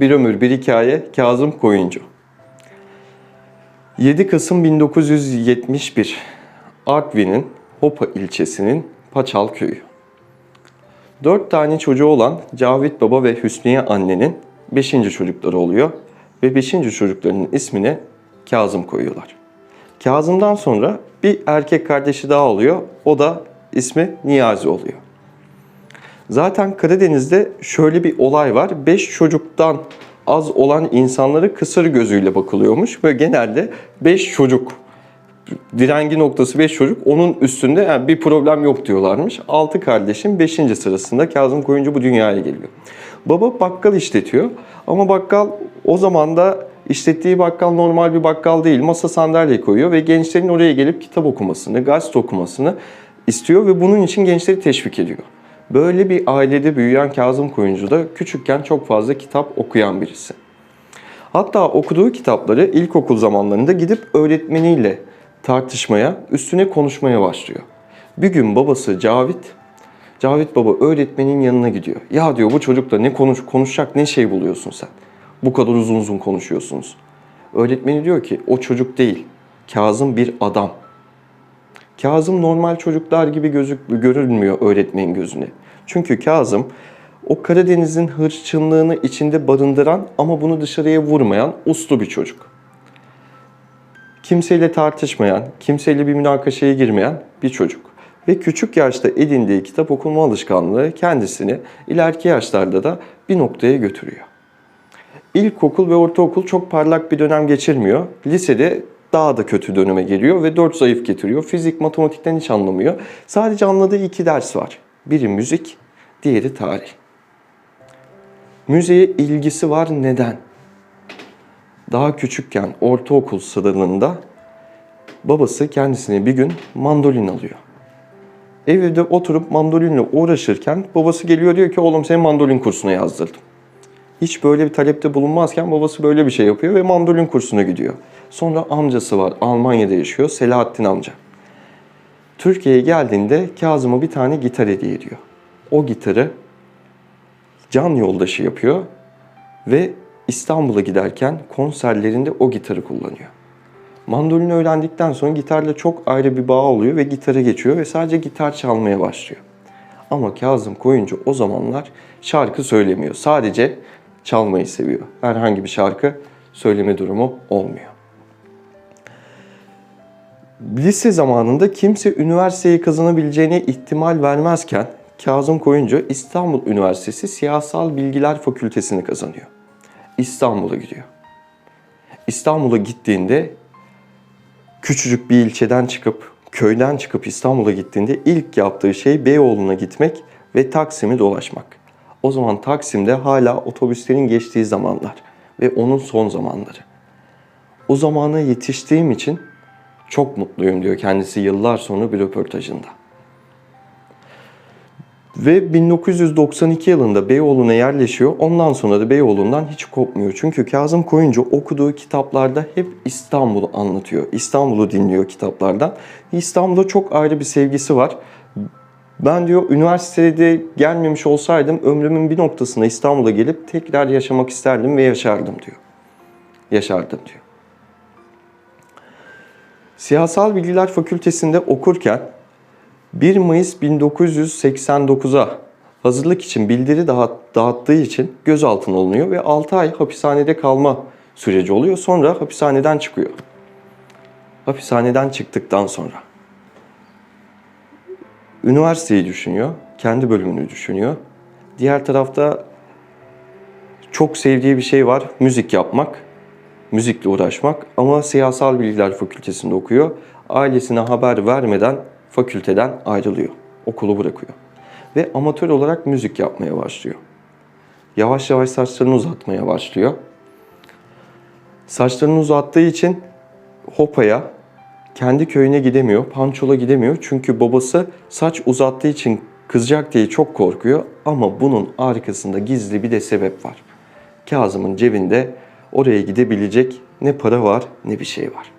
Bir Ömür Bir Hikaye Kazım Koyuncu 7 Kasım 1971 Artvin'in Hopa ilçesinin Paçal köyü. Dört tane çocuğu olan Cavit Baba ve Hüsniye annenin beşinci çocukları oluyor ve beşinci çocuklarının ismine Kazım koyuyorlar. Kazım'dan sonra bir erkek kardeşi daha oluyor. O da ismi Niyazi oluyor. Zaten Karadeniz'de şöyle bir olay var. 5 çocuktan az olan insanlara kısır gözüyle bakılıyormuş ve genelde 5 çocuk direngi noktası 5 çocuk onun üstünde yani bir problem yok diyorlarmış. 6 kardeşin 5. sırasında Kazım Koyuncu bu dünyaya geliyor. Baba bakkal işletiyor ama bakkal o zaman da işlettiği bakkal normal bir bakkal değil. Masa sandalye koyuyor ve gençlerin oraya gelip kitap okumasını, gazete okumasını istiyor ve bunun için gençleri teşvik ediyor. Böyle bir ailede büyüyen Kazım Koyuncu da küçükken çok fazla kitap okuyan birisi. Hatta okuduğu kitapları ilkokul zamanlarında gidip öğretmeniyle tartışmaya, üstüne konuşmaya başlıyor. Bir gün babası Cavit, Cavit baba öğretmenin yanına gidiyor. Ya diyor bu çocukla ne konuş konuşacak ne şey buluyorsun sen? Bu kadar uzun uzun konuşuyorsunuz. Öğretmeni diyor ki o çocuk değil. Kazım bir adam. Kazım normal çocuklar gibi gözük görülmüyor öğretmenin gözüne. Çünkü Kazım o Karadeniz'in hırçınlığını içinde barındıran ama bunu dışarıya vurmayan uslu bir çocuk. Kimseyle tartışmayan, kimseyle bir münakaşaya girmeyen bir çocuk. Ve küçük yaşta edindiği kitap okuma alışkanlığı kendisini ileriki yaşlarda da bir noktaya götürüyor. İlkokul ve ortaokul çok parlak bir dönem geçirmiyor. Lisede daha da kötü döneme geliyor ve 4 zayıf getiriyor. Fizik, matematikten hiç anlamıyor. Sadece anladığı iki ders var. Biri müzik, diğeri tarih. Müziğe ilgisi var neden? Daha küçükken ortaokul sınırında babası kendisine bir gün mandolin alıyor. Evde oturup mandolinle uğraşırken babası geliyor diyor ki oğlum seni mandolin kursuna yazdırdım. Hiç böyle bir talepte bulunmazken babası böyle bir şey yapıyor ve mandolin kursuna gidiyor. Sonra amcası var Almanya'da yaşıyor Selahattin amca. Türkiye'ye geldiğinde Kazım'a bir tane gitar hediye ediyor. O gitarı can yoldaşı yapıyor ve İstanbul'a giderken konserlerinde o gitarı kullanıyor. Mandolini öğrendikten sonra gitarla çok ayrı bir bağ oluyor ve gitara geçiyor ve sadece gitar çalmaya başlıyor. Ama Kazım Koyuncu o zamanlar şarkı söylemiyor. Sadece çalmayı seviyor. Herhangi bir şarkı söyleme durumu olmuyor. Lise zamanında kimse üniversiteyi kazanabileceğine ihtimal vermezken Kazım Koyuncu İstanbul Üniversitesi Siyasal Bilgiler Fakültesini kazanıyor. İstanbul'a gidiyor. İstanbul'a gittiğinde küçücük bir ilçeden çıkıp, köyden çıkıp İstanbul'a gittiğinde ilk yaptığı şey Beyoğlu'na gitmek ve Taksim'i dolaşmak. O zaman Taksim'de hala otobüslerin geçtiği zamanlar ve onun son zamanları. O zamana yetiştiğim için çok mutluyum diyor kendisi yıllar sonra bir röportajında. Ve 1992 yılında Beyoğlu'na yerleşiyor. Ondan sonra da Beyoğlu'ndan hiç kopmuyor. Çünkü Kazım Koyuncu okuduğu kitaplarda hep İstanbul'u anlatıyor. İstanbul'u dinliyor kitaplardan. İstanbul'da çok ayrı bir sevgisi var. Ben diyor üniversitede gelmemiş olsaydım ömrümün bir noktasına İstanbul'a gelip tekrar yaşamak isterdim ve yaşardım diyor. Yaşardım diyor. Siyasal Bilgiler Fakültesinde okurken 1 Mayıs 1989'a hazırlık için bildiri dağıttığı için gözaltına alınıyor ve 6 ay hapishanede kalma süreci oluyor. Sonra hapishaneden çıkıyor. Hapishaneden çıktıktan sonra üniversiteyi düşünüyor, kendi bölümünü düşünüyor. Diğer tarafta çok sevdiği bir şey var, müzik yapmak, müzikle uğraşmak ama siyasal bilgiler fakültesinde okuyor. Ailesine haber vermeden fakülteden ayrılıyor. Okulu bırakıyor. Ve amatör olarak müzik yapmaya başlıyor. Yavaş yavaş saçlarını uzatmaya başlıyor. Saçlarını uzattığı için Hopa'ya kendi köyüne gidemiyor, Pançol'a gidemiyor. Çünkü babası saç uzattığı için kızacak diye çok korkuyor. Ama bunun arkasında gizli bir de sebep var. Kazım'ın cebinde oraya gidebilecek ne para var ne bir şey var.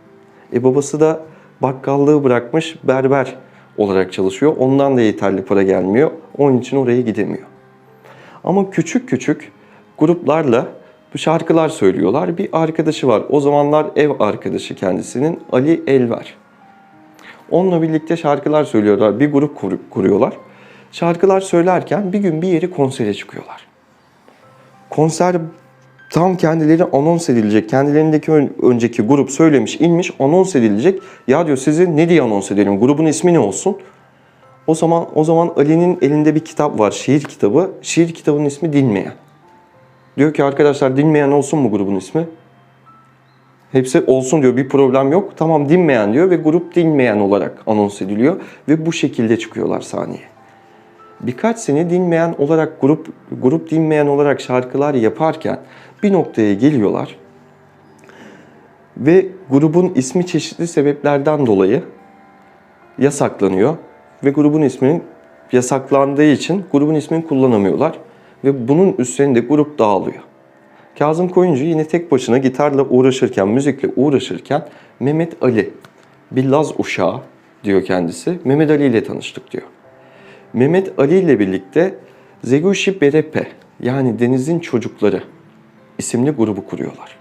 E babası da bakkallığı bırakmış berber olarak çalışıyor. Ondan da yeterli para gelmiyor. Onun için oraya gidemiyor. Ama küçük küçük gruplarla şarkılar söylüyorlar. Bir arkadaşı var. O zamanlar ev arkadaşı kendisinin Ali Elver. Onunla birlikte şarkılar söylüyorlar. Bir grup kur- kuruyorlar. Şarkılar söylerken bir gün bir yeri konsere çıkıyorlar. Konser tam kendileri anons edilecek. Kendilerindeki ön- önceki grup söylemiş, inmiş, anons edilecek. Ya diyor sizi ne diye anons edelim? Grubun ismi ne olsun? O zaman o zaman Ali'nin elinde bir kitap var, şiir kitabı. Şiir kitabının ismi Dinmeyen. Diyor ki arkadaşlar Dinmeyen olsun mu grubun ismi? Hepsi olsun diyor bir problem yok. Tamam dinmeyen diyor ve grup dinmeyen olarak anons ediliyor ve bu şekilde çıkıyorlar sahneye. Birkaç sene dinmeyen olarak grup grup dinmeyen olarak şarkılar yaparken bir noktaya geliyorlar ve grubun ismi çeşitli sebeplerden dolayı yasaklanıyor ve grubun isminin yasaklandığı için grubun ismini kullanamıyorlar ve bunun üstünde grup dağılıyor. Kazım Koyuncu yine tek başına gitarla uğraşırken, müzikle uğraşırken Mehmet Ali, bir Laz uşağı diyor kendisi. Mehmet Ali ile tanıştık diyor. Mehmet Ali ile birlikte Zegushi Berepe yani Denizin Çocukları isimli grubu kuruyorlar.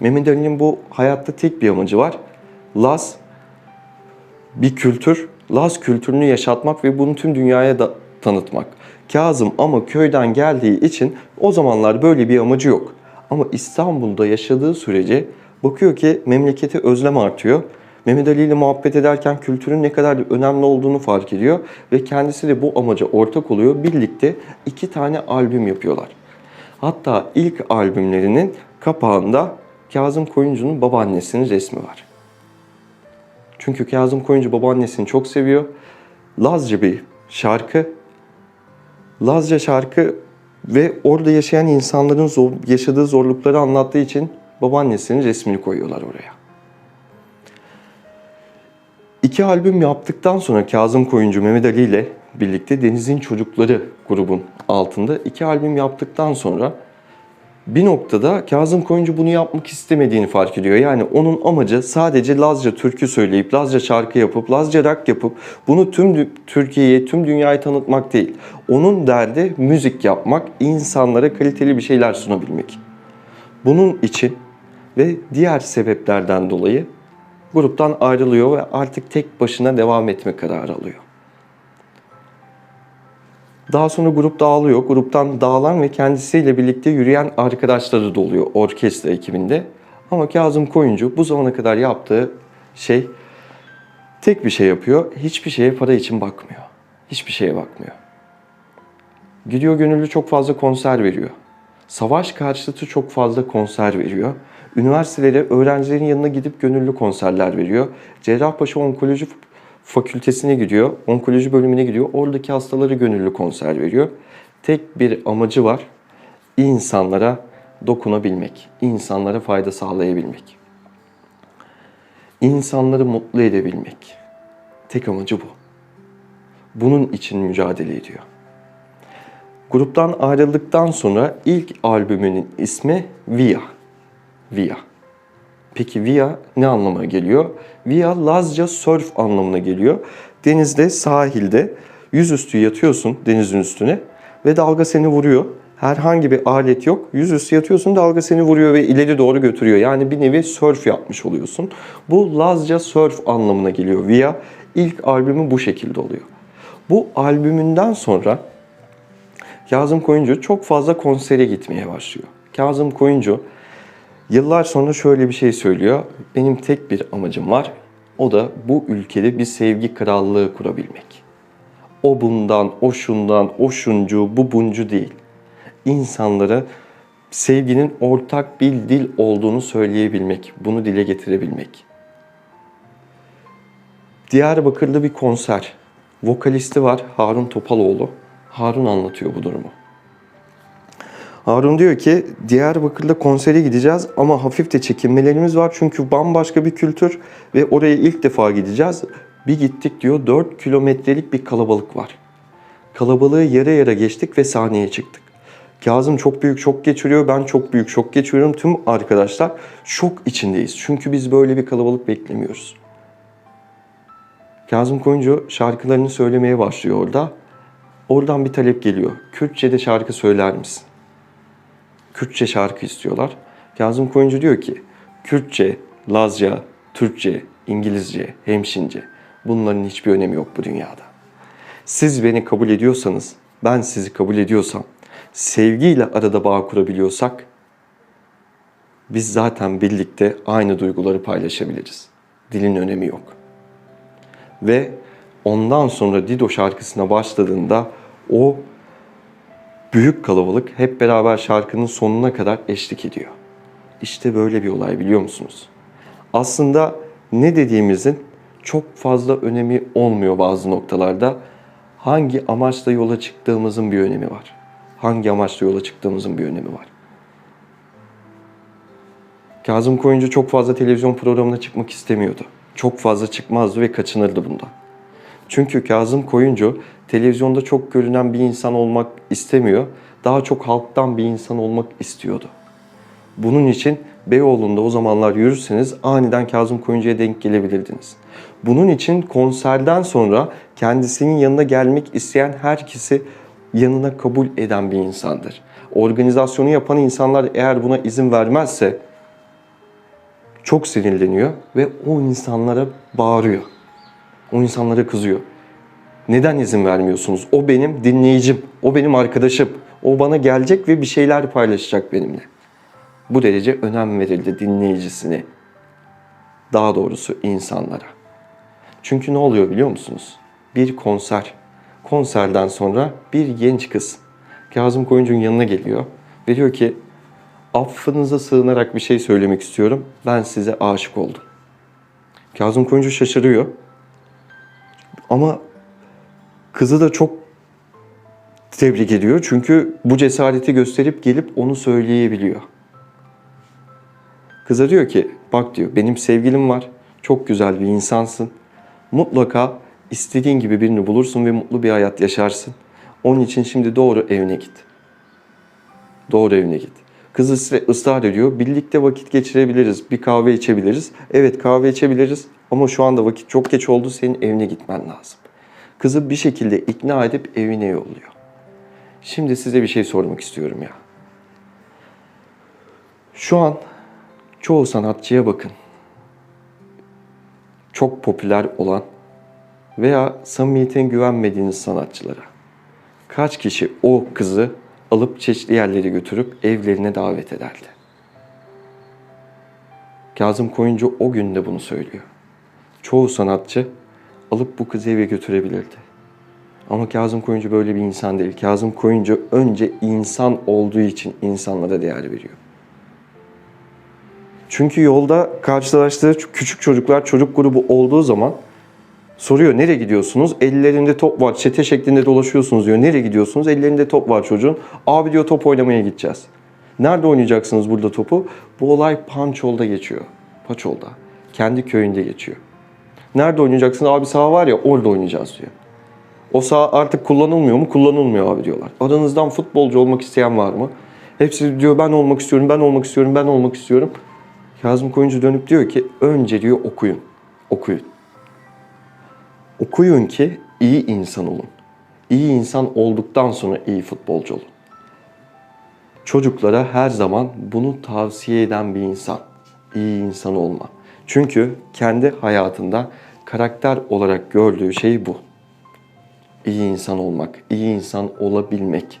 Mehmet Ali'nin bu hayatta tek bir amacı var. Laz bir kültür, Laz kültürünü yaşatmak ve bunu tüm dünyaya da tanıtmak. Kazım ama köyden geldiği için o zamanlar böyle bir amacı yok. Ama İstanbul'da yaşadığı sürece bakıyor ki memleketi özlem artıyor. Mehmet Ali ile muhabbet ederken kültürün ne kadar önemli olduğunu fark ediyor ve kendisi de bu amaca ortak oluyor. Birlikte iki tane albüm yapıyorlar. Hatta ilk albümlerinin kapağında Kazım Koyuncu'nun babaannesinin resmi var. Çünkü Kazım Koyuncu babaannesini çok seviyor. Lazca bir şarkı. Lazca şarkı ve orada yaşayan insanların zor, yaşadığı zorlukları anlattığı için babaannesinin resmini koyuyorlar oraya. İki albüm yaptıktan sonra Kazım Koyuncu Mehmet Ali ile birlikte Deniz'in Çocukları grubun altında iki albüm yaptıktan sonra bir noktada Kazım Koyuncu bunu yapmak istemediğini fark ediyor. Yani onun amacı sadece Lazca türkü söyleyip, Lazca şarkı yapıp, Lazca rock yapıp bunu tüm Türkiye'ye, tüm dünyaya tanıtmak değil. Onun derdi müzik yapmak, insanlara kaliteli bir şeyler sunabilmek. Bunun için ve diğer sebeplerden dolayı gruptan ayrılıyor ve artık tek başına devam etme kararı alıyor. Daha sonra grup dağılıyor. Gruptan dağılan ve kendisiyle birlikte yürüyen arkadaşları da oluyor orkestra ekibinde. Ama Kazım Koyuncu bu zamana kadar yaptığı şey tek bir şey yapıyor. Hiçbir şeye para için bakmıyor. Hiçbir şeye bakmıyor. Gidiyor gönüllü çok fazla konser veriyor. Savaş karşıtı çok fazla konser veriyor. Üniversitelere öğrencilerin yanına gidip gönüllü konserler veriyor. Cerrahpaşa Onkoloji Fakültesine gidiyor. Onkoloji bölümüne gidiyor. Oradaki hastaları gönüllü konser veriyor. Tek bir amacı var. İnsanlara dokunabilmek. insanlara fayda sağlayabilmek. İnsanları mutlu edebilmek. Tek amacı bu. Bunun için mücadele ediyor. Gruptan ayrıldıktan sonra ilk albümünün ismi Via. Via. Peki Via ne anlama geliyor? Via Lazca surf anlamına geliyor. Denizde, sahilde yüzüstü yatıyorsun denizin üstüne ve dalga seni vuruyor. Herhangi bir alet yok. Yüzüstü yatıyorsun dalga seni vuruyor ve ileri doğru götürüyor. Yani bir nevi surf yapmış oluyorsun. Bu Lazca surf anlamına geliyor. Via ilk albümü bu şekilde oluyor. Bu albümünden sonra Kazım Koyuncu çok fazla konsere gitmeye başlıyor. Kazım Koyuncu yıllar sonra şöyle bir şey söylüyor. Benim tek bir amacım var. O da bu ülkede bir sevgi krallığı kurabilmek. O bundan, o şundan, o şuncu, bu buncu değil. İnsanlara sevginin ortak bir dil olduğunu söyleyebilmek, bunu dile getirebilmek. Diyarbakır'da bir konser. Vokalisti var Harun Topaloğlu. Harun anlatıyor bu durumu. Harun diyor ki Diyarbakır'da konsere gideceğiz ama hafif de çekinmelerimiz var. Çünkü bambaşka bir kültür ve oraya ilk defa gideceğiz. Bir gittik diyor 4 kilometrelik bir kalabalık var. Kalabalığı yere yere geçtik ve sahneye çıktık. Kazım çok büyük şok geçiriyor. Ben çok büyük şok geçiriyorum. Tüm arkadaşlar şok içindeyiz. Çünkü biz böyle bir kalabalık beklemiyoruz. Kazım Koyuncu şarkılarını söylemeye başlıyor orada. Oradan bir talep geliyor. Kürtçe'de şarkı söyler misin? Kürtçe şarkı istiyorlar. Kazım Koyuncu diyor ki Kürtçe, Lazca, Türkçe, İngilizce, Hemşince bunların hiçbir önemi yok bu dünyada. Siz beni kabul ediyorsanız, ben sizi kabul ediyorsam, sevgiyle arada bağ kurabiliyorsak biz zaten birlikte aynı duyguları paylaşabiliriz. Dilin önemi yok. Ve ondan sonra Dido şarkısına başladığında o büyük kalabalık hep beraber şarkının sonuna kadar eşlik ediyor. İşte böyle bir olay biliyor musunuz? Aslında ne dediğimizin çok fazla önemi olmuyor bazı noktalarda. Hangi amaçla yola çıktığımızın bir önemi var. Hangi amaçla yola çıktığımızın bir önemi var. Kazım Koyuncu çok fazla televizyon programına çıkmak istemiyordu. Çok fazla çıkmazdı ve kaçınırdı bundan. Çünkü Kazım Koyuncu televizyonda çok görünen bir insan olmak istemiyor. Daha çok halktan bir insan olmak istiyordu. Bunun için Beyoğlu'nda o zamanlar yürürseniz aniden Kazım Koyuncu'ya denk gelebilirdiniz. Bunun için konserden sonra kendisinin yanına gelmek isteyen herkesi yanına kabul eden bir insandır. Organizasyonu yapan insanlar eğer buna izin vermezse çok sinirleniyor ve o insanlara bağırıyor. O insanlara kızıyor. Neden izin vermiyorsunuz? O benim dinleyicim, o benim arkadaşım. O bana gelecek ve bir şeyler paylaşacak benimle. Bu derece önem verildi dinleyicisine. Daha doğrusu insanlara. Çünkü ne oluyor biliyor musunuz? Bir konser. Konserden sonra bir genç kız Kazım Koyuncu'nun yanına geliyor ve diyor ki affınıza sığınarak bir şey söylemek istiyorum. Ben size aşık oldum. Kazım Koyuncu şaşırıyor. Ama kızı da çok tebrik ediyor. Çünkü bu cesareti gösterip gelip onu söyleyebiliyor. Kıza diyor ki bak diyor benim sevgilim var. Çok güzel bir insansın. Mutlaka istediğin gibi birini bulursun ve mutlu bir hayat yaşarsın. Onun için şimdi doğru evine git. Doğru evine git. Kız ısra- ısrar ediyor. Birlikte vakit geçirebiliriz. Bir kahve içebiliriz. Evet kahve içebiliriz. Ama şu anda vakit çok geç oldu. Senin evine gitmen lazım. Kızı bir şekilde ikna edip evine yolluyor. Şimdi size bir şey sormak istiyorum ya. Şu an çoğu sanatçıya bakın. Çok popüler olan veya samimiyetine güvenmediğiniz sanatçılara. Kaç kişi o kızı alıp çeşitli yerlere götürüp evlerine davet ederdi? Kazım Koyuncu o gün de bunu söylüyor. Çoğu sanatçı alıp bu kızı eve götürebilirdi. Ama Kazım Koyuncu böyle bir insan değil. Kazım Koyuncu önce insan olduğu için insanlara değer veriyor. Çünkü yolda karşılaştığı küçük çocuklar çocuk grubu olduğu zaman soruyor nereye gidiyorsunuz? Ellerinde top var. Çete şeklinde dolaşıyorsunuz diyor. Nereye gidiyorsunuz? Ellerinde top var çocuğun. Abi diyor top oynamaya gideceğiz. Nerede oynayacaksınız burada topu? Bu olay Pançol'da geçiyor. Paçol'da. Kendi köyünde geçiyor. Nerede oynayacaksın? Abi saha var ya orada oynayacağız diyor. O saha artık kullanılmıyor mu? Kullanılmıyor abi diyorlar. Aranızdan futbolcu olmak isteyen var mı? Hepsi diyor ben olmak istiyorum, ben olmak istiyorum, ben olmak istiyorum. Kazım Koyuncu dönüp diyor ki önce diyor okuyun. Okuyun. Okuyun ki iyi insan olun. İyi insan olduktan sonra iyi futbolcu olun. Çocuklara her zaman bunu tavsiye eden bir insan. İyi insan olma. Çünkü kendi hayatında karakter olarak gördüğü şey bu. İyi insan olmak, iyi insan olabilmek.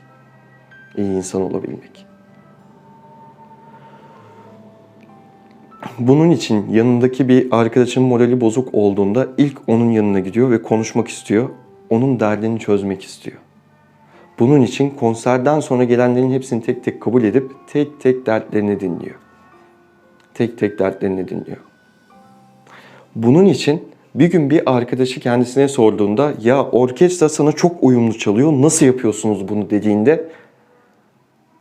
İyi insan olabilmek. Bunun için yanındaki bir arkadaşın morali bozuk olduğunda ilk onun yanına gidiyor ve konuşmak istiyor. Onun derdini çözmek istiyor. Bunun için konserden sonra gelenlerin hepsini tek tek kabul edip tek tek dertlerini dinliyor. Tek tek dertlerini dinliyor. Bunun için bir gün bir arkadaşı kendisine sorduğunda ya orkestra sana çok uyumlu çalıyor nasıl yapıyorsunuz bunu dediğinde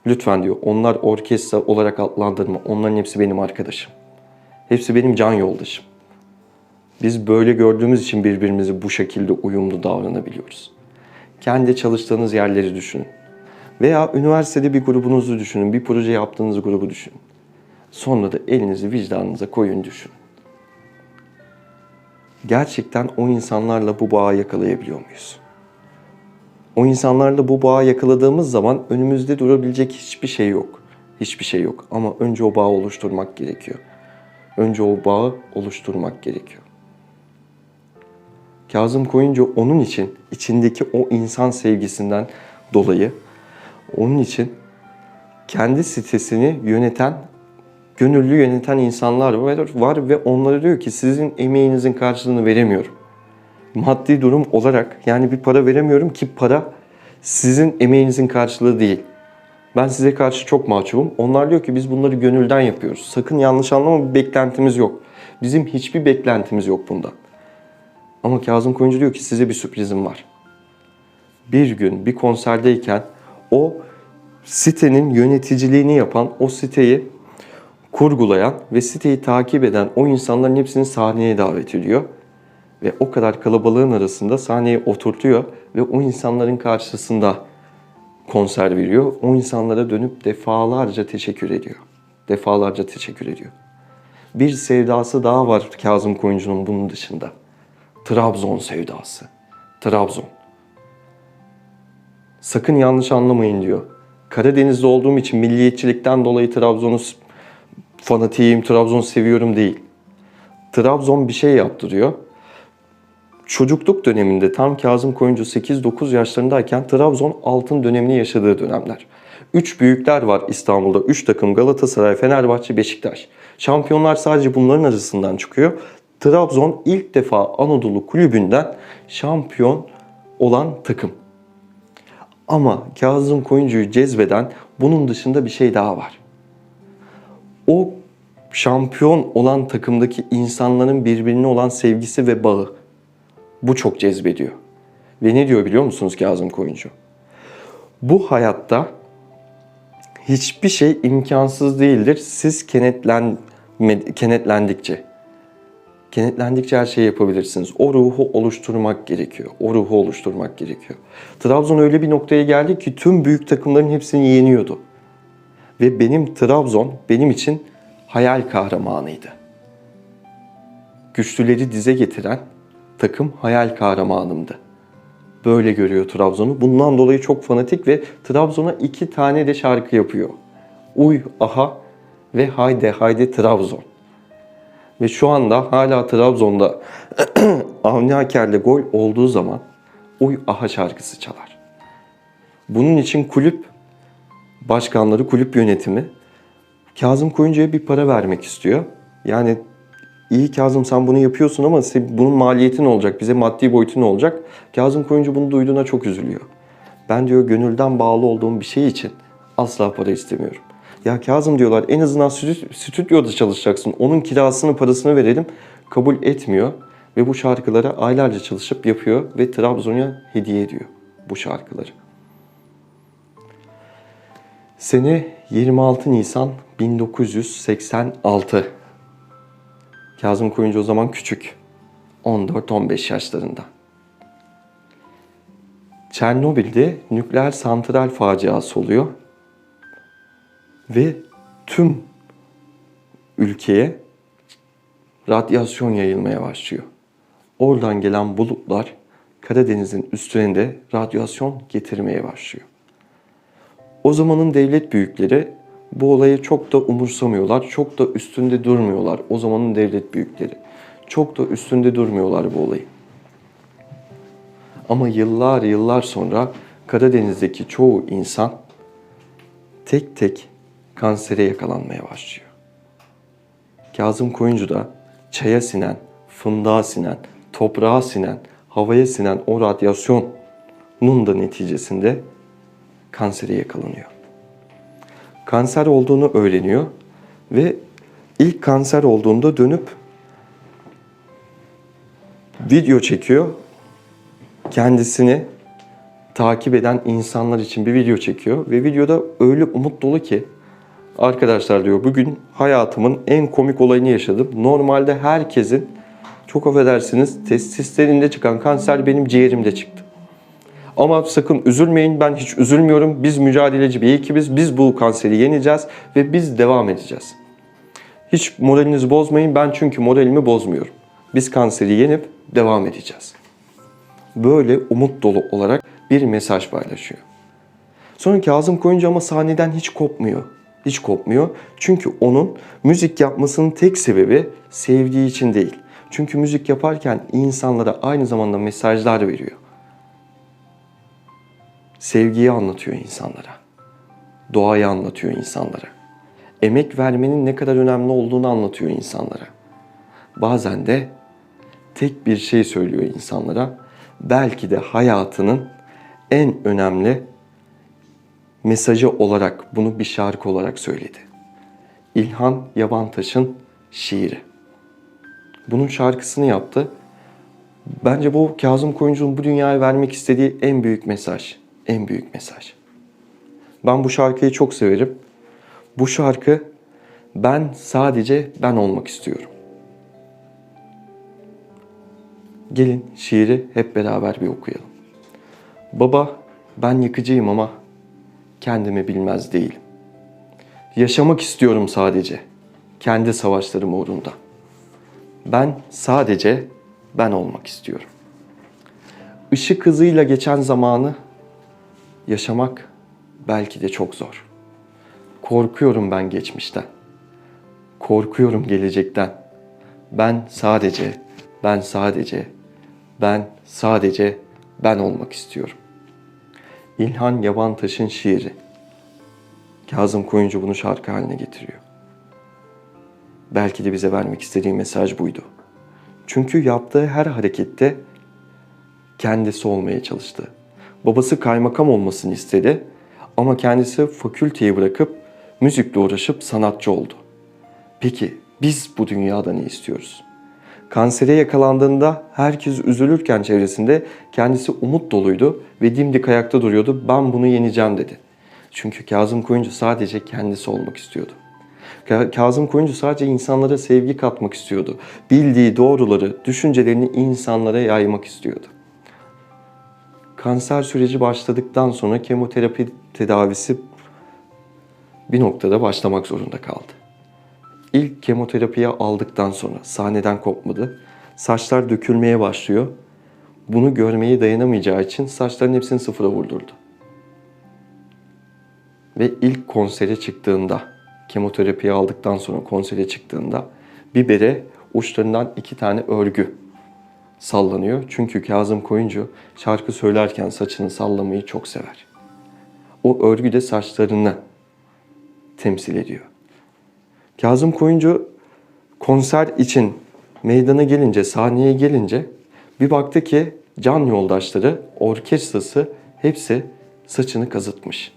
lütfen diyor onlar orkestra olarak adlandırma onların hepsi benim arkadaşım. Hepsi benim can yoldaşım. Biz böyle gördüğümüz için birbirimizi bu şekilde uyumlu davranabiliyoruz. Kendi çalıştığınız yerleri düşünün. Veya üniversitede bir grubunuzu düşünün, bir proje yaptığınız grubu düşünün. Sonra da elinizi vicdanınıza koyun düşünün. Gerçekten o insanlarla bu bağı yakalayabiliyor muyuz? O insanlarla bu bağı yakaladığımız zaman önümüzde durabilecek hiçbir şey yok. Hiçbir şey yok. Ama önce o bağı oluşturmak gerekiyor. Önce o bağı oluşturmak gerekiyor. Kazım Koyuncu onun için içindeki o insan sevgisinden dolayı onun için kendi sitesini yöneten, gönüllü yöneten insanlar var, var ve onlara diyor ki sizin emeğinizin karşılığını veremiyorum. Maddi durum olarak yani bir para veremiyorum ki para sizin emeğinizin karşılığı değil. Ben size karşı çok mahcubum. Onlar diyor ki biz bunları gönülden yapıyoruz. Sakın yanlış anlama bir beklentimiz yok. Bizim hiçbir beklentimiz yok bundan. Ama Kazım Koyuncu diyor ki size bir sürprizim var. Bir gün bir konserdeyken o sitenin yöneticiliğini yapan, o siteyi kurgulayan ve siteyi takip eden o insanların hepsini sahneye davet ediyor. Ve o kadar kalabalığın arasında sahneye oturtuyor ve o insanların karşısında konser veriyor. O insanlara dönüp defalarca teşekkür ediyor. Defalarca teşekkür ediyor. Bir sevdası daha var Kazım Koyuncu'nun bunun dışında. Trabzon sevdası. Trabzon. Sakın yanlış anlamayın diyor. Karadeniz'de olduğum için milliyetçilikten dolayı Trabzon'u fanatiyim, Trabzon'u seviyorum değil. Trabzon bir şey yaptırıyor. Çocukluk döneminde tam Kazım Koyuncu 8-9 yaşlarındayken Trabzon altın dönemini yaşadığı dönemler. Üç büyükler var İstanbul'da. Üç takım Galatasaray, Fenerbahçe, Beşiktaş. Şampiyonlar sadece bunların arasından çıkıyor. Trabzon ilk defa Anadolu kulübünden şampiyon olan takım. Ama Kazım Koyuncu'yu cezbeden bunun dışında bir şey daha var. O şampiyon olan takımdaki insanların birbirine olan sevgisi ve bağı. Bu çok cezbediyor. Ve ne diyor biliyor musunuz Kazım Koyuncu? Bu hayatta hiçbir şey imkansız değildir. Siz kenetlen, kenetlendikçe. Kenetlendikçe her şeyi yapabilirsiniz. O ruhu oluşturmak gerekiyor. O ruhu oluşturmak gerekiyor. Trabzon öyle bir noktaya geldi ki tüm büyük takımların hepsini yeniyordu. Ve benim Trabzon benim için hayal kahramanıydı. Güçlüleri dize getiren takım hayal kahramanımdı. Böyle görüyor Trabzon'u. Bundan dolayı çok fanatik ve Trabzon'a iki tane de şarkı yapıyor. Uy aha ve haydi haydi Trabzon. Ve şu anda hala Trabzon'da Avni Aker'le gol olduğu zaman Uy Aha şarkısı çalar. Bunun için kulüp başkanları, kulüp yönetimi Kazım Koyuncu'ya bir para vermek istiyor. Yani iyi Kazım sen bunu yapıyorsun ama bunun maliyeti ne olacak? Bize maddi boyutu ne olacak? Kazım Koyuncu bunu duyduğuna çok üzülüyor. Ben diyor gönülden bağlı olduğum bir şey için asla para istemiyorum. Ya Kazım diyorlar en azından stü- stüdyoda çalışacaksın. Onun kirasını parasını verelim. Kabul etmiyor. Ve bu şarkılara aylarca çalışıp yapıyor ve Trabzon'a hediye ediyor bu şarkıları. Sene 26 Nisan 1986. Kazım Koyuncu o zaman küçük. 14-15 yaşlarında. Çernobil'de nükleer santral faciası oluyor. Ve tüm ülkeye radyasyon yayılmaya başlıyor. Oradan gelen bulutlar Karadeniz'in üstüne de radyasyon getirmeye başlıyor. O zamanın devlet büyükleri bu olayı çok da umursamıyorlar, çok da üstünde durmuyorlar. O zamanın devlet büyükleri çok da üstünde durmuyorlar bu olayı. Ama yıllar yıllar sonra Karadeniz'deki çoğu insan tek tek kansere yakalanmaya başlıyor. Kazım Koyuncu da çaya sinen, fındığa sinen, toprağa sinen, havaya sinen o radyasyonun da neticesinde kansere yakalanıyor. Kanser olduğunu öğreniyor ve ilk kanser olduğunda dönüp video çekiyor. Kendisini takip eden insanlar için bir video çekiyor ve videoda öyle umut dolu ki arkadaşlar diyor bugün hayatımın en komik olayını yaşadım. Normalde herkesin çok affedersiniz testislerinde çıkan kanser benim ciğerimde çıktı. Ama sakın üzülmeyin ben hiç üzülmüyorum. Biz mücadeleci bir ekibiz. Biz bu kanseri yeneceğiz ve biz devam edeceğiz. Hiç moralinizi bozmayın. Ben çünkü moralimi bozmuyorum. Biz kanseri yenip devam edeceğiz. Böyle umut dolu olarak bir mesaj paylaşıyor. Sonra Kazım Koyuncu ama sahneden hiç kopmuyor. Hiç kopmuyor. Çünkü onun müzik yapmasının tek sebebi sevdiği için değil. Çünkü müzik yaparken insanlara aynı zamanda mesajlar veriyor. Sevgiyi anlatıyor insanlara. Doğayı anlatıyor insanlara. Emek vermenin ne kadar önemli olduğunu anlatıyor insanlara. Bazen de tek bir şey söylüyor insanlara. Belki de hayatının en önemli mesajı olarak bunu bir şarkı olarak söyledi. İlhan Yabantaş'ın şiiri. Bunun şarkısını yaptı. Bence bu Kazım Koyuncu'nun bu dünyaya vermek istediği en büyük mesaj. En büyük mesaj. Ben bu şarkıyı çok severim. Bu şarkı ben sadece ben olmak istiyorum. Gelin şiiri hep beraber bir okuyalım. Baba ben yıkıcıyım ama kendimi bilmez değilim. Yaşamak istiyorum sadece kendi savaşlarım uğrunda. Ben sadece ben olmak istiyorum. Işık hızıyla geçen zamanı yaşamak belki de çok zor. Korkuyorum ben geçmişten. Korkuyorum gelecekten. Ben sadece, ben sadece, ben sadece ben olmak istiyorum. İlhan Yabantaş'ın şiiri. Kazım Koyuncu bunu şarkı haline getiriyor. Belki de bize vermek istediği mesaj buydu. Çünkü yaptığı her harekette kendisi olmaya çalıştı. Babası kaymakam olmasını istedi ama kendisi fakülteyi bırakıp müzikle uğraşıp sanatçı oldu. Peki biz bu dünyada ne istiyoruz? Kansere yakalandığında herkes üzülürken çevresinde kendisi umut doluydu ve dimdik ayakta duruyordu. Ben bunu yeneceğim dedi. Çünkü Kazım Koyuncu sadece kendisi olmak istiyordu. Ka- Kazım Koyuncu sadece insanlara sevgi katmak istiyordu. Bildiği doğruları, düşüncelerini insanlara yaymak istiyordu. Kanser süreci başladıktan sonra kemoterapi tedavisi bir noktada başlamak zorunda kaldı. İlk kemoterapiyi aldıktan sonra sahneden kopmadı. Saçlar dökülmeye başlıyor. Bunu görmeye dayanamayacağı için saçların hepsini sıfıra vurdurdu. Ve ilk konsere çıktığında, kemoterapiyi aldıktan sonra konsere çıktığında bir bere uçlarından iki tane örgü sallanıyor. Çünkü Kazım Koyuncu şarkı söylerken saçını sallamayı çok sever. O örgü de saçlarını temsil ediyor. Kazım Koyuncu konser için meydana gelince, sahneye gelince bir baktı ki can yoldaşları, orkestrası hepsi saçını kazıtmış.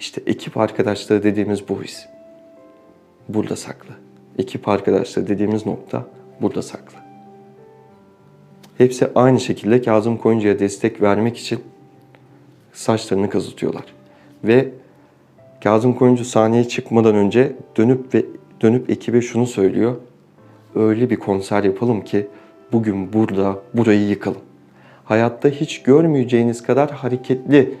İşte ekip arkadaşları dediğimiz bu his. Burada saklı. Ekip arkadaşları dediğimiz nokta burada saklı. Hepsi aynı şekilde Kazım Koyuncu'ya destek vermek için saçlarını kazıtıyorlar. Ve Kazım Koyuncu sahneye çıkmadan önce dönüp ve dönüp ekibe şunu söylüyor. Öyle bir konser yapalım ki bugün burada burayı yıkalım. Hayatta hiç görmeyeceğiniz kadar hareketli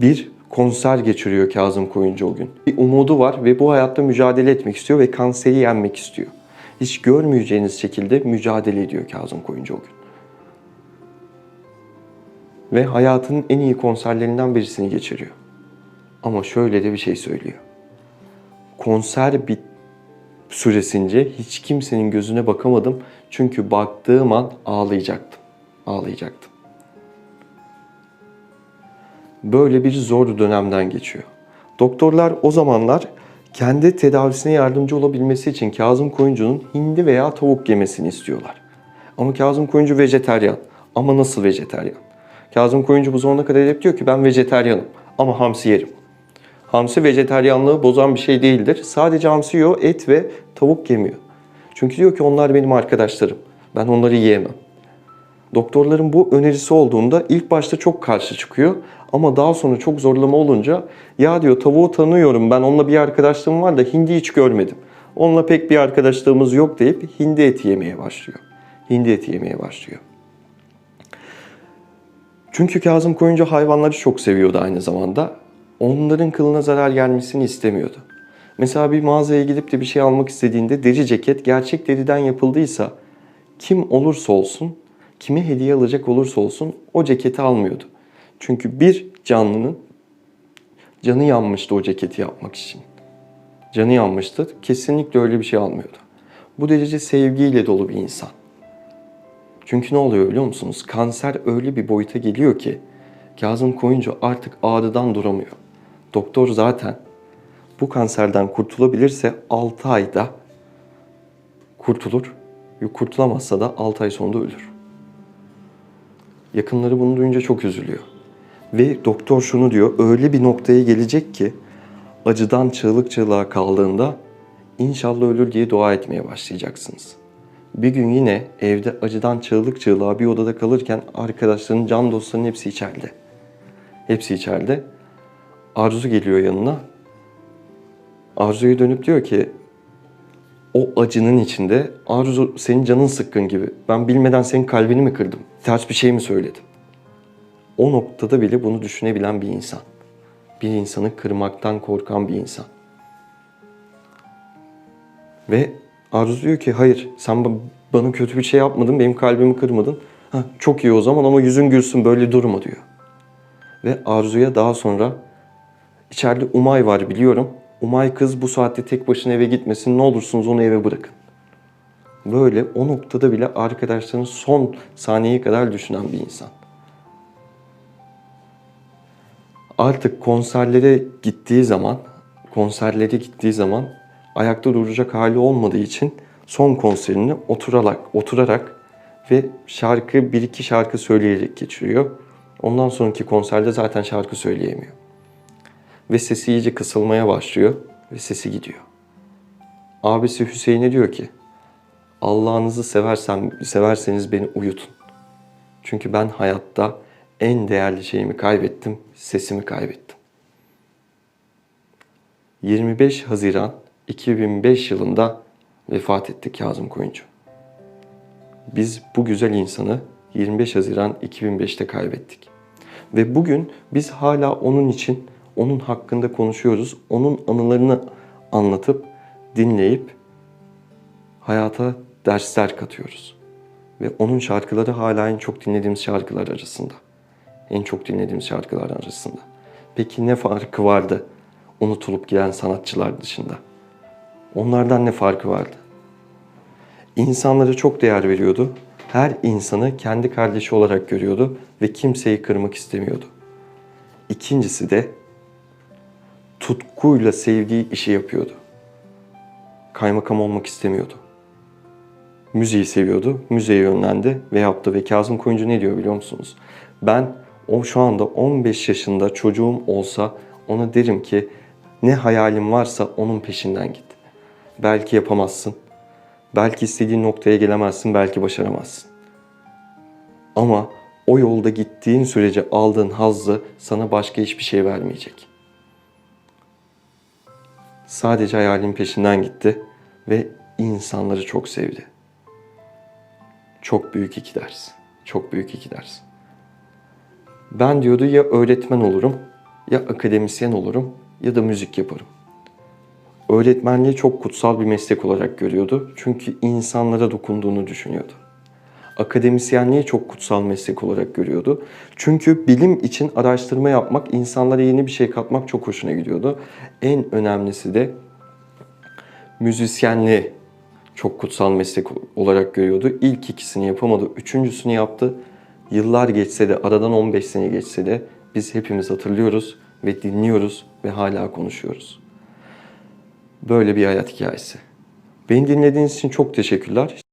bir konser geçiriyor Kazım Koyuncu o gün. Bir umudu var ve bu hayatta mücadele etmek istiyor ve kanseri yenmek istiyor. Hiç görmeyeceğiniz şekilde mücadele ediyor Kazım Koyuncu o gün. Ve hayatının en iyi konserlerinden birisini geçiriyor. Ama şöyle de bir şey söylüyor. Konser bit süresince hiç kimsenin gözüne bakamadım. Çünkü baktığım an ağlayacaktım. Ağlayacaktım. Böyle bir zor dönemden geçiyor. Doktorlar o zamanlar kendi tedavisine yardımcı olabilmesi için Kazım Koyuncu'nun hindi veya tavuk yemesini istiyorlar. Ama Kazım Koyuncu vejeteryan. Ama nasıl vejeteryan? Kazım Koyuncu bu zamana kadar hep diyor ki ben vejeteryanım ama hamsi yerim. Hamsi vejeteryanlığı bozan bir şey değildir. Sadece hamsi yiyor, et ve tavuk yemiyor. Çünkü diyor ki onlar benim arkadaşlarım. Ben onları yiyemem. Doktorların bu önerisi olduğunda ilk başta çok karşı çıkıyor. Ama daha sonra çok zorlama olunca ya diyor tavuğu tanıyorum ben onunla bir arkadaşlığım var da hindi hiç görmedim. Onunla pek bir arkadaşlığımız yok deyip hindi eti yemeye başlıyor. Hindi eti yemeye başlıyor. Çünkü Kazım Koyuncu hayvanları çok seviyordu aynı zamanda. Onların kılına zarar gelmesini istemiyordu. Mesela bir mağazaya gidip de bir şey almak istediğinde deri ceket gerçek deriden yapıldıysa kim olursa olsun, kime hediye alacak olursa olsun o ceketi almıyordu. Çünkü bir canlının Canı yanmıştı o ceketi yapmak için. Canı yanmıştı. Kesinlikle öyle bir şey almıyordu. Bu derece sevgiyle dolu bir insan. Çünkü ne oluyor biliyor musunuz? Kanser öyle bir boyuta geliyor ki Kazım Koyuncu artık ağrıdan duramıyor. Doktor zaten bu kanserden kurtulabilirse 6 ayda kurtulur. Kurtulamazsa da 6 ay sonunda ölür. Yakınları bunu duyunca çok üzülüyor. Ve doktor şunu diyor, öyle bir noktaya gelecek ki acıdan çığlık çığlığa kaldığında inşallah ölür diye dua etmeye başlayacaksınız. Bir gün yine evde acıdan çığlık çığlığa bir odada kalırken arkadaşların, can dostlarının hepsi içeride. Hepsi içeride. Arzu geliyor yanına. Arzu'ya dönüp diyor ki o acının içinde Arzu senin canın sıkkın gibi. Ben bilmeden senin kalbini mi kırdım? Ters bir şey mi söyledim? O noktada bile bunu düşünebilen bir insan. Bir insanı kırmaktan korkan bir insan. Ve Arzu diyor ki hayır sen ba- bana kötü bir şey yapmadın, benim kalbimi kırmadın. Ha, çok iyi o zaman ama yüzün gülsün böyle durma diyor. Ve Arzu'ya daha sonra içeride Umay var biliyorum. Umay kız bu saatte tek başına eve gitmesin ne olursunuz onu eve bırakın. Böyle o noktada bile arkadaşlarının son saniyeye kadar düşünen bir insan. Artık konserlere gittiği zaman, konserlere gittiği zaman ayakta duracak hali olmadığı için son konserini oturarak, oturarak ve şarkı bir iki şarkı söyleyerek geçiriyor. Ondan sonraki konserde zaten şarkı söyleyemiyor. Ve sesi iyice kısılmaya başlıyor ve sesi gidiyor. Abisi Hüseyin'e diyor ki Allah'ınızı seversem, severseniz beni uyutun. Çünkü ben hayatta en değerli şeyimi kaybettim, sesimi kaybettim. 25 Haziran 2005 yılında vefat etti Kazım Koyuncu. Biz bu güzel insanı 25 Haziran 2005'te kaybettik. Ve bugün biz hala onun için onun hakkında konuşuyoruz. Onun anılarını anlatıp dinleyip hayata dersler katıyoruz. Ve onun şarkıları hala en çok dinlediğimiz şarkılar arasında. En çok dinlediğimiz şarkılar arasında. Peki ne farkı vardı unutulup giden sanatçılar dışında? Onlardan ne farkı vardı? İnsanlara çok değer veriyordu. Her insanı kendi kardeşi olarak görüyordu ve kimseyi kırmak istemiyordu. İkincisi de tutkuyla sevdiği işi yapıyordu. Kaymakam olmak istemiyordu. Müziği seviyordu, müziğe yönlendi ve yaptı. Ve Kazım Koyuncu ne diyor biliyor musunuz? Ben o şu anda 15 yaşında çocuğum olsa ona derim ki ne hayalim varsa onun peşinden git. Belki yapamazsın, belki istediğin noktaya gelemezsin, belki başaramazsın. Ama o yolda gittiğin sürece aldığın hazzı sana başka hiçbir şey vermeyecek. Sadece hayalin peşinden gitti ve insanları çok sevdi. Çok büyük iki ders. Çok büyük iki ders. Ben diyordu ya öğretmen olurum, ya akademisyen olurum ya da müzik yaparım. Öğretmenliği çok kutsal bir meslek olarak görüyordu. Çünkü insanlara dokunduğunu düşünüyordu. Akademisyenliği çok kutsal meslek olarak görüyordu. Çünkü bilim için araştırma yapmak, insanlara yeni bir şey katmak çok hoşuna gidiyordu. En önemlisi de müzisyenliği çok kutsal meslek olarak görüyordu. İlk ikisini yapamadı, üçüncüsünü yaptı. Yıllar geçse de, aradan 15 sene geçse de biz hepimiz hatırlıyoruz ve dinliyoruz ve hala konuşuyoruz. Böyle bir hayat hikayesi. Beni dinlediğiniz için çok teşekkürler.